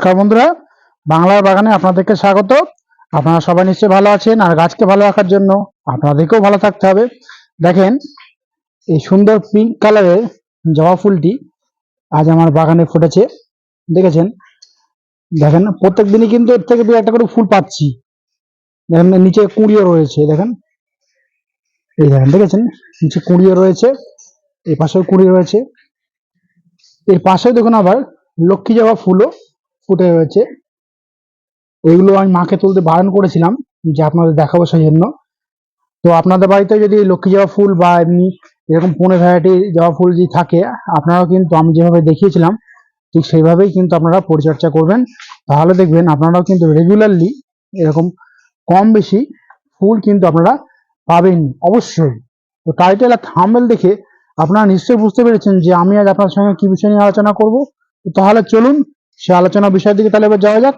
নমস্কার বন্ধুরা, বাংলার বাগানে আপনাদেরকে স্বাগত। আপনারা সবাই নিশ্চয়ই ভালো আছেন আর গাছকে ভালো রাখার জন্য আপনাদেরকেও ভালো থাকতে হবে। দেখেন, এই সুন্দর পিঙ্ক কালারের জবা ফুলটি আজ আমার বাগানে ফুটেছে। দেখেছেন? দেখেন প্রত্যেক দিনই কিন্তু এর থেকে দু একটা করে ফুল পাচ্ছি। দেখেন নিচে কুঁড়িও রয়েছে, দেখেন। এই দেখেন, দেখেছেন? নিচে কুঁড়িও রয়েছে এই পাশেও কুঁড়ি রয়েছে। এর পাশে দেখুন আবার লক্ষ্মী জবা ফুলও ফুটে রয়েছে। এগুলো আমি মাকে তুলতে বারণ করেছিলাম যে আপনাদের দেখাবো সেই জন্য তো আপনাদের বাড়িতে যদি লক্ষ্মী জবা ফুল বা এমনি এরকম পনেরো ভ্যারাইটি জবা ফুল যদি থাকে, আপনারাও কিন্তু আমি যেভাবে দেখিয়েছিলাম, ঠিক সেইভাবেই কিন্তু আপনারা পরিচর্যা করবেন। তাহলে দেখবেন আপনারাও কিন্তু রেগুলারলি এরকম কম বেশি ফুল কিন্তু আপনারা পাবেন অবশ্যই। তো টাইটেল আর থাম্বেল দেখে আপনারা নিশ্চয়ই বুঝতে পেরেছেন যে আমি আজ আপনার সঙ্গে কি বিষয় নিয়ে আলোচনা করব। তাহলে চলুন সে আলোচনা বিষয়ের দিকে তাহলে এবার যাওয়া যাক।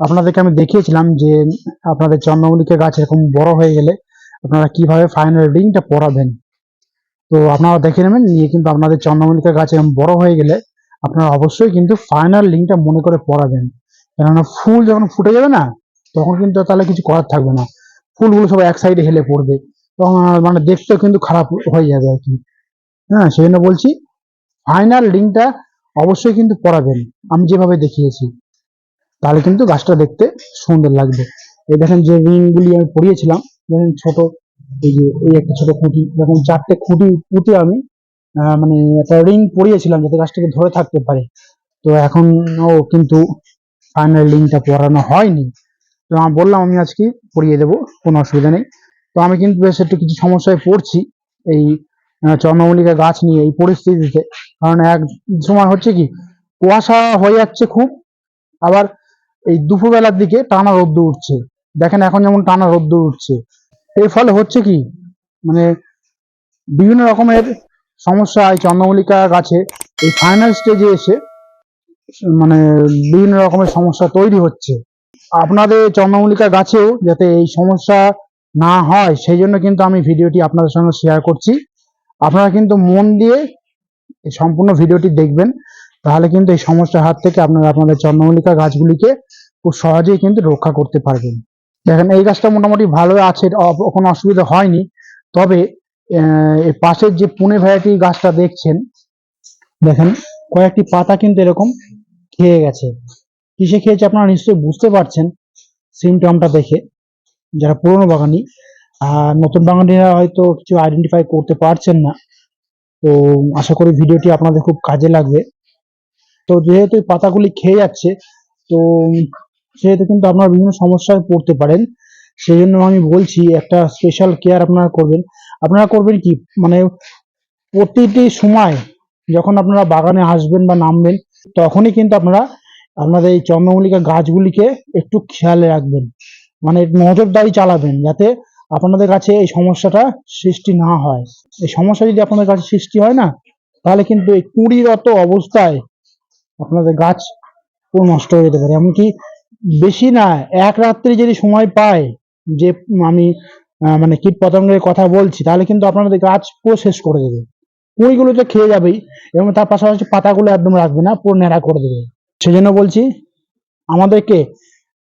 আপনাদেরকে আমি দেখিয়েছিলাম যে আপনাদের চন্দ্রমল্লিকা গাছ এরকম বড় হয়ে গেলে আপনারা কীভাবে ফাইনাল রিংটা পরাবেন তো আপনারা দেখে নেবেন নিয়ে কিন্তু আপনাদের চন্দ্রমল্লিকা গাছ এরকম বড় হয়ে গেলে আপনারা অবশ্যই কিন্তু ফাইনাল লিঙ্কটা মনে করে পরাবেন কেননা ফুল যখন ফুটে যাবে না, তখন কিন্তু তাহলে কিছু করার থাকবে না। ফুলগুলো সব এক সাইডে হেলে পড়বে। তখন মানে দেখতেও কিন্তু খারাপ হয়ে যাবে আর কি। হ্যাঁ সেই জন্য বলছি ফাইনাল রিংটা অবশ্যই কিন্তু পরাবেন। আমি যেভাবে দেখিয়েছি, তাহলে কিন্তু গাছটা দেখতে সুন্দর লাগবে। এই দেখেন যে রিংগুলি আমি পরিয়েছিলাম, যেমন ছোট, এই যে এই একটা ছোট খুঁটি, এরকম চারটে খুঁটি, পুঁতে আমি মানে একটা রিং পরিয়েছিলাম যাতে গাছটাকে ধরে থাকতে পারে। তো এখনও কিন্তু ফাইনাল রিংটা পরানো হয়নি। তো আমি বললাম আমি আজকে পরিয়ে দেবো, কোনো অসুবিধা নেই। তো আমি কিন্তু বেশ একটু কিছু সমস্যায় পড়ছি, এই চন্দ্রমল্লিকা গাছ নিয়ে এই পরিস্থিতিতে। কারণ এক সময় হচ্ছে কি, কুয়াশা হয়ে যাচ্ছে খুব, আবার এই দুপুরবেলার দিকে টানা রোদ্দুর উঠছে। দেখেন এখন যেমন টানা রোদ্দুর উঠছে। এর ফলে হচ্ছে কি মানে বিভিন্ন রকমের সমস্যা এই চন্দ্রমল্লিকা গাছে এই ফাইনাল স্টেজে এসে মানে বিভিন্ন রকমের সমস্যা তৈরি হচ্ছে। আপনাদের চন্দ্রমল্লিকা গাছেও যাতে এই সমস্যা না হয়, সেই জন্য কিন্তু আমি ভিডিওটি আপনাদের সঙ্গে শেয়ার করছি। আপনারা কিন্তু মন দিয়ে এই সম্পূর্ণ ভিডিওটি দেখবেন, তাহলে কিন্তু এই সমস্যার হাত থেকে আপনারা আপনাদের চন্দ্রমল্লিকা গাছগুলিকে খুব সহজেই কিন্তু রক্ষা করতে পারবেন। দেখেন, এই গাছটা মোটামুটি ভালো আছে কোনো অসুবিধা হয়নি, তবে পাশের যে পুনে ভ্যারাইটি গাছটা দেখছেন, দেখেন, কয়েকটি পাতা কিন্তু এরকম খেয়ে গেছে। কিসে খেয়েছে আপনারা নিশ্চয়ই বুঝতে পারছেন, সিমটমটা দেখে, যারা পুরনো বাগানি নতুন বাঙালিরা হয়তো কিছু আইডেন্টিফাই করতে পারছেন না। তো আশা করি ভিডিওটি আপনাদের খুব কাজে লাগবে। তো যেহেতু এই পাতাগুলি খেয়ে যাচ্ছে, তো সেহেতু কিন্তু আপনারা বিভিন্ন সমস্যায় পড়তে পারেন। সেই জন্য আমি বলছি, একটা স্পেশাল কেয়ার আপনারা করবেন। আপনারা করবেন কি? মানে প্রতিটি সময় যখন আপনারা বাগানে আসবেন বা নামবেন, তখনই কিন্তু আপনারা আপনাদের এই চন্দ্রমল্লিকা গাছগুলিকে একটু খেয়ালে রাখবেন। মানে নজরদারি চালাবেন, যাতে আপনাদের কাছে এই সমস্যাটা সৃষ্টি না হয়। এই সমস্যা যদি আপনাদের কাছে সৃষ্টি হয় না, তাহলে কিন্তু এই কুড়িরত অবস্থায় আপনাদের গাছ পুরো নষ্ট হয়ে যেতে পারে। এমনকি বেশি না, এক রাত্রি যদি সময় পায় যে আমি মানে কীট পতঙ্গের কথা বলছি, তাহলে কিন্তু আপনাদের গাছ পুরো শেষ করে দেবে। কুঁড়িগুলো তো খেয়ে যাবেই, এবং তার পাশাপাশি পাতাগুলো একদম রাখবে না, পুরো ন্যাড়া করে দেবে। সেজন্য বলছি, আমাদেরকে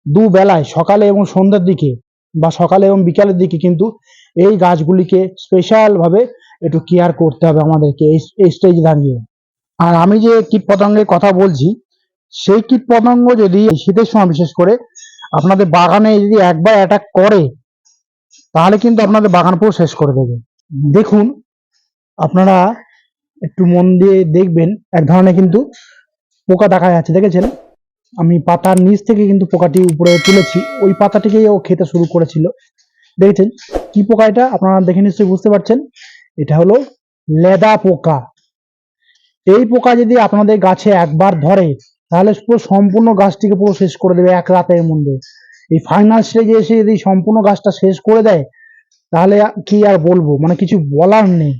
দু বেলায় সকালে এবং সন্ধ্যার দিকে বা সকালে এবং বিকালের দিকে কিন্তু এই গাছগুলিকে স্পেশাল ভাবে একটু কেয়ার করতে হবে আমাদেরকে এই স্টেজে দাঁড়িয়ে। আর আমি যে কীট পতঙ্গের কথা বলছি, সেই কীট পতঙ্গ যদি শীতের সময়, বিশেষ করে আপনাদের বাগানে যদি একবার অ্যাটাক করে, তাহলে কিন্তু আপনাদের বাগান পুরো শেষ করে দেবে। দেখুন, আপনারা একটু মন দিয়ে দেখবেন, এক ধরনের কিন্তু পোকা দেখা যাচ্ছে, দেখেছেন? আমি পাতার নিচ থেকে কিন্তু পোকাটি উপরে তুলেছি। ওই পাতাটিকেই ও খেতে শুরু করেছিল। দেখেছেন কি পোকা এটা? আপনারা দেখে নিশ্চয়ই বুঝতে পারছেন। এটা হলো লেদা পোকা। এই পোকা যদি আপনাদের গাছে একবার ধরে, তাহলে পুরো সম্পূর্ণ গাছটিকে পুরো শেষ করে দেবে এক রাতের মধ্যে। এই ফাইনাল স্টেজে এসে যদি সম্পূর্ণ গাছটা শেষ করে দেয়, তাহলে কি আর বলব? মানে কিছু বলার নেই।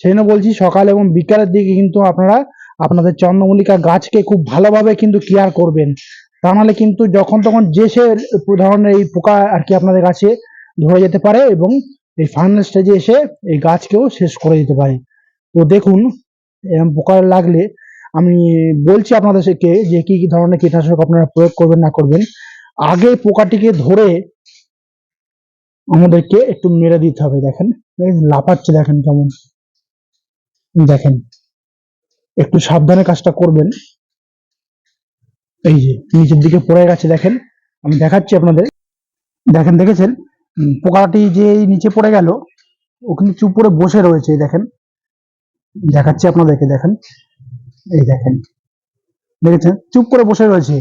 সেই জন্য বলছি সকাল এবং বিকালের দিকে কিন্তু আপনারা আপনাদের চন্দ্রমল্লিকা গাছকে খুব ভালোভাবে কিন্তু কেয়ার করবেন। তা নাহলে কিন্তু যখন তখন যে সে ধরনের এই পোকা আর কি আপনাদের গাছে ধরে যেতে পারে এবং এই ফাইনাল স্টেজে এসে এই গাছকেও শেষ করে দিতে পারে। তো দেখুন এরকম পোকা লাগলে আমি বলছি আপনাদেরকে যে কি কি ধরনের কীটনাশক আপনারা প্রয়োগ করবেন, না করবেন। আগে পোকাটিকে ধরে আমাদেরকে একটু মেরে দিতে হবে, দেখেন। লাফাচ্ছে, দেখেন কেমন। দেখেন। একটু সাবধানে কাজটা করবেন। এই যে নিচের দিকে পড়ে গেছে, দেখেন। আমি দেখাচ্ছি আপনাদের। দেখেন, দেখেছেন? পোকাটি যে নিচে পড়ে গেল, ও কিন্তু চুপ করে বসে রয়েছে দেখেন। দেখাচ্ছি আপনাদেরকে, দেখেন। এই দেখেন। দেখেছেন? চুপ করে বসে রয়েছে।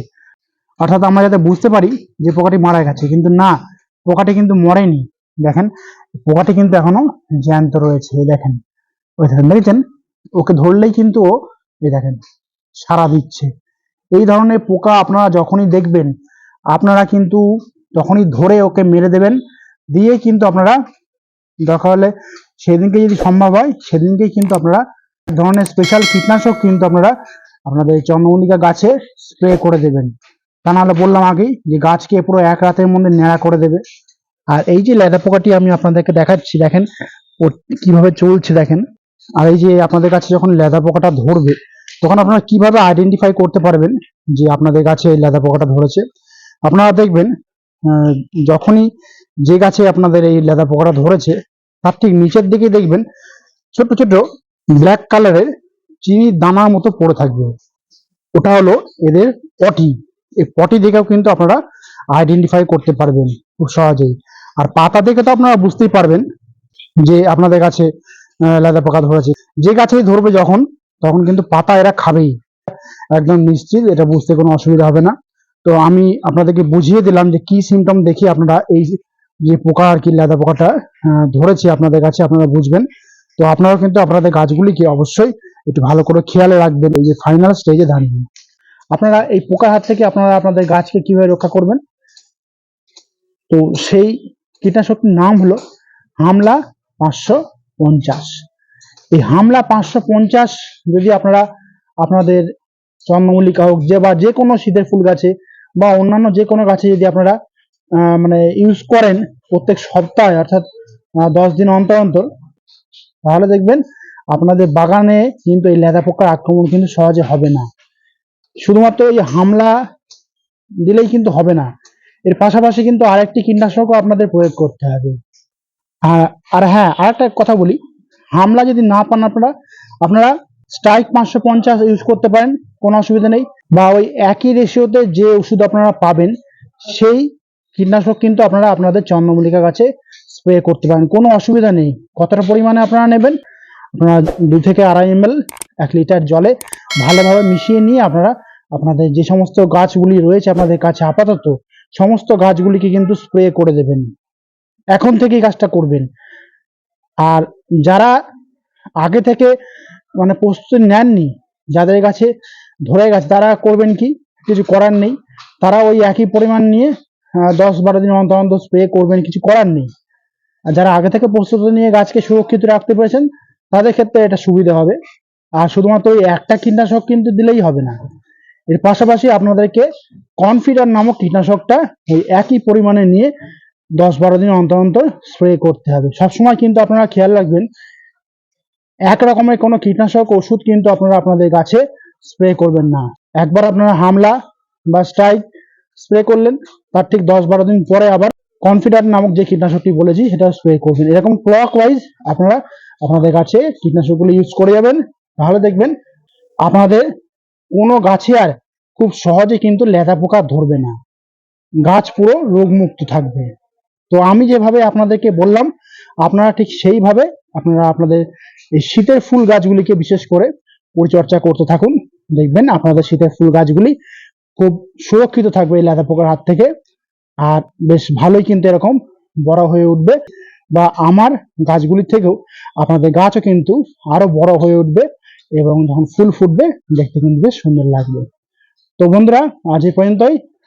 অর্থাৎ আমরা যাতে বুঝতে পারি যে পোকাটি মারা গেছে, কিন্তু না, পোকাটি কিন্তু মরেনি। দেখেন? পোকাটি কিন্তু এখনও জ্যান্ত রয়েছে দেখেন। ওই দেখেন, দেখেছেন? ওকে ধরলেই কিন্তু ও, এই দেখেন সারা দিচ্ছে। এই ধরনের পোকা আপনারা যখনই দেখবেন, আপনারা কিন্তু তখনই ধরে ওকে মেরে দেবেন, দিয়ে কিন্তু আপনারা দরকার হলে সেদিনকে যদি সম্ভব হয়, সেদিনকে কিন্তু আপনারা ধরনের স্পেশাল কীটনাশক কিন্তু আপনারা আপনাদের চন্দ্রমল্লিকা গাছে স্প্রে করে দেবেন। তা নাহলে বললাম আগেই যে গাছকে পুরো এক রাতের মধ্যে ন্যাড়া করে দেবে। আর এই যে লেদা পোকাটি আমি আপনাদেরকে দেখাচ্ছি, দেখেন ও কীভাবে চলছে দেখেন। আর এই যে আপনাদের কাছে যখন লেদা পোকাটা ধরবে, তখন আপনারা কীভাবে আইডেন্টিফাই করতে পারবেন যে আপনাদের গাছে এই লেদা পোকাটা ধরেছে? আপনারা দেখবেন যখনই যে গাছে আপনাদের এই লেদা পোকাটা ধরেছে, তার ঠিক নিচের দিকে দেখবেন ছোট ছোট ব্ল্যাক কালারের চিনির দানার মতো পড়ে থাকবে। ওটা হলো এদের পটি। এই পটি দেখেও কিন্তু আপনারা আইডেন্টিফাই করতে পারবেন খুব সহজেই। আর পাতা দেখে তো আপনারা বুঝতেই পারবেন যে আপনাদের কাছে লেদা পোকা ধরেছে। যে গাছেই ধরবে যখন, তখন কিন্তু পাতা এরা খাবেই। একদম নিশ্চিত, এটা বুঝতে কোনো অসুবিধা হবে না। তো আমি আপনাদেরকে বুঝিয়ে দিলাম যে কি সিমটম দেখি আপনারা এই যে পোকা আর কি লেদা পোকাটা ধরেছে আপনাদের কাছে, আপনারা বুঝবেন। তো আপনারাও কিন্তু আপনাদের গাছগুলিকে অবশ্যই একটু ভালো করে খেয়ালে রাখবেন, এই যে ফাইনাল স্টেজে দাঁড়িয়ে। আপনারা এই পোকার হাত থেকে আপনারা আপনাদের গাছকে কীভাবে রক্ষা করবেন? তো সেই কীটনাশকটির নাম হলো হামলা পাঁচশো পঞ্চাশ। এই হামলা পাঁচশো পঞ্চাশ যদি আপনারা আপনাদের চন্দ্রমল্লিকা হোক, যে বা যে কোনো শীতের ফুল গাছে বা অন্যান্য যে কোনো গাছে যদি আপনারা মানে ইউজ করেন প্রত্যেক সপ্তাহে, অর্থাৎ দশ দিন অন্তর অন্তর, তাহলে দেখবেন আপনাদের বাগানে কিন্তু এই লেদা পোকার আক্রমণ কিন্তু সহজে হবে না। শুধুমাত্র এই হামলা দিলেই কিন্তু হবে না। এর পাশাপাশি কিন্তু আরেকটি কীটনাশকও আপনাদের প্রয়োগ করতে হবে। আর হ্যাঁ আর হ্যাঁ আরেকটা কথা বলি। হামলা যদি না পান আপনারা আপনারা স্ট্রাইক পাঁচশো পঞ্চাশ ইউজ করতে পারেন, কোনো অসুবিধা নেই। বা ওই একই রেশিওতে যে ওষুধ আপনারা পাবেন, সেই কীটনাশক কিন্তু আপনারা আপনাদের চন্দ্রমল্লিকা গাছে স্প্রে করতে পারেন। কোনো অসুবিধা নেই। কতটা পরিমাণে আপনারা নেবেন? আপনারা দু থেকে আড়াই এম এল এক লিটার জলে ভালোভাবে মিশিয়ে নিয়ে আপনারা আপনাদের যে সমস্ত গাছগুলি রয়েছে আপনাদের কাছে আপাতত, সমস্ত গাছগুলিকে কিন্তু স্প্রে করে দেবেন। এখন থেকেই কাজটা করবেন। আর যারা আগে থেকে মানে প্রস্তুতি নেননি, যাদের কাছে ধরে গেছে, তারা করবেন কি? কিছু করার নেই। তারা ওই একই পরিমাণ নিয়ে দশ বারো দিন অন্তর অন্তর স্প্রে করবেন, কিছু করার নেই। আর যারা আগে থেকে প্রস্তুতি নিয়ে গাছকে সুরক্ষিত রাখতে পেরেছেন, তাদের ক্ষেত্রে এটা সুবিধা হবে। আর শুধুমাত্র ওই একটা কীটনাশক কিন্তু দিলেই হবে না। এর পাশাপাশি আপনাদেরকে কনফিডার নামক কীটনাশকটা ওই একই পরিমাণে নিয়ে দশ বারো দিন অন্তর অন্তর স্প্রে করতে হবে। সবসময় কিন্তু আপনারা খেয়াল রাখবেন, এক রকমের কোনো কীটনাশক ওষুধ কিন্তু আপনারা আপনাদের গাছে স্প্রে করবেন না। একবার আপনারা হামলা বা স্ট্রাইক স্প্রে করলেন, তার ঠিক দশ বারো দিন পরে আবার কনফিডার নামক যে কীটনাশকটি বলেছি, সেটা স্প্রে করবেন। এরকম ক্লক ওয়াইজ আপনারা আপনাদের গাছে কীটনাশকগুলো ইউজ করে যাবেন। তাহলে দেখবেন আপনাদের কোনো গাছে আর খুব সহজে কিন্তু লেদা পোকা ধরবে না। গাছ পুরো রোগমুক্ত থাকবে। তো আমি যেভাবে আপনাদেরকে বললাম, আপনারা ঠিক সেইভাবে আপনারা আপনাদের এই শীতের ফুল গাছগুলিকে বিশেষ করে পরিচর্যা করতে থাকুন। দেখবেন আপনাদের শীতের ফুল গাছগুলি খুব সুরক্ষিত থাকবে এই লেদা পোকার হাত থেকে। আর বেশ ভালোই কিন্তু এরকম বড় হয়ে উঠবে বা আমার গাছগুলির থেকেও আপনাদের গাছও কিন্তু আরও বড় হয়ে উঠবে এবং যখন ফুল ফুটবে দেখতে কিন্তু বেশ সুন্দর লাগবে। তো বন্ধুরা, আজ এই পর্যন্তই।